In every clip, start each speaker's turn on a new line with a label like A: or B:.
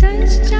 A: Just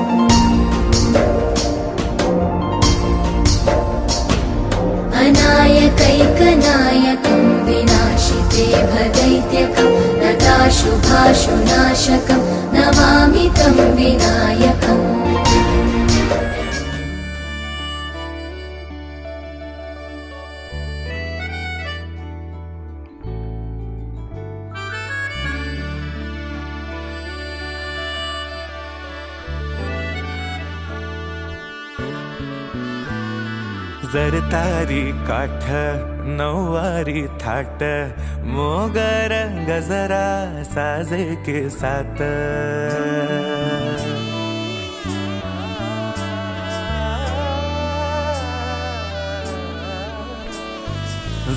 A: नताशुभाशुनाशकं नमामि तं विनायकम्।
B: जरतारी काठ नऊवारी थाट मोगर गजरा साजे के साथ।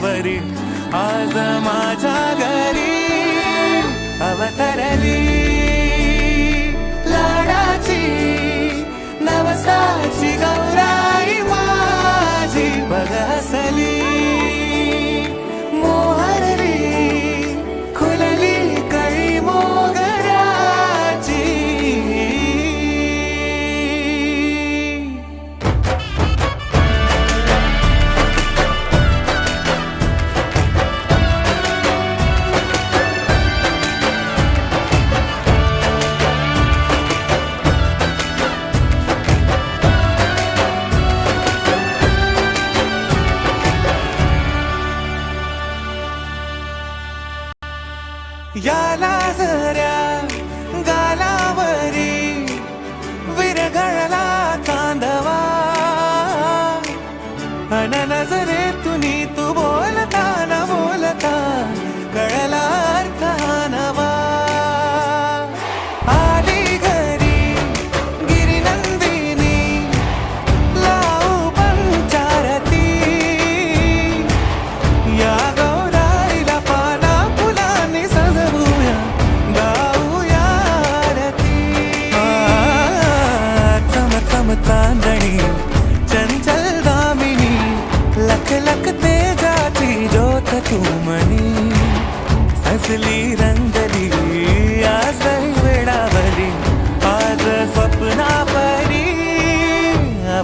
B: خبري عزم عتاجري أبترلي याला जऱ्या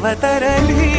B: అవతరలి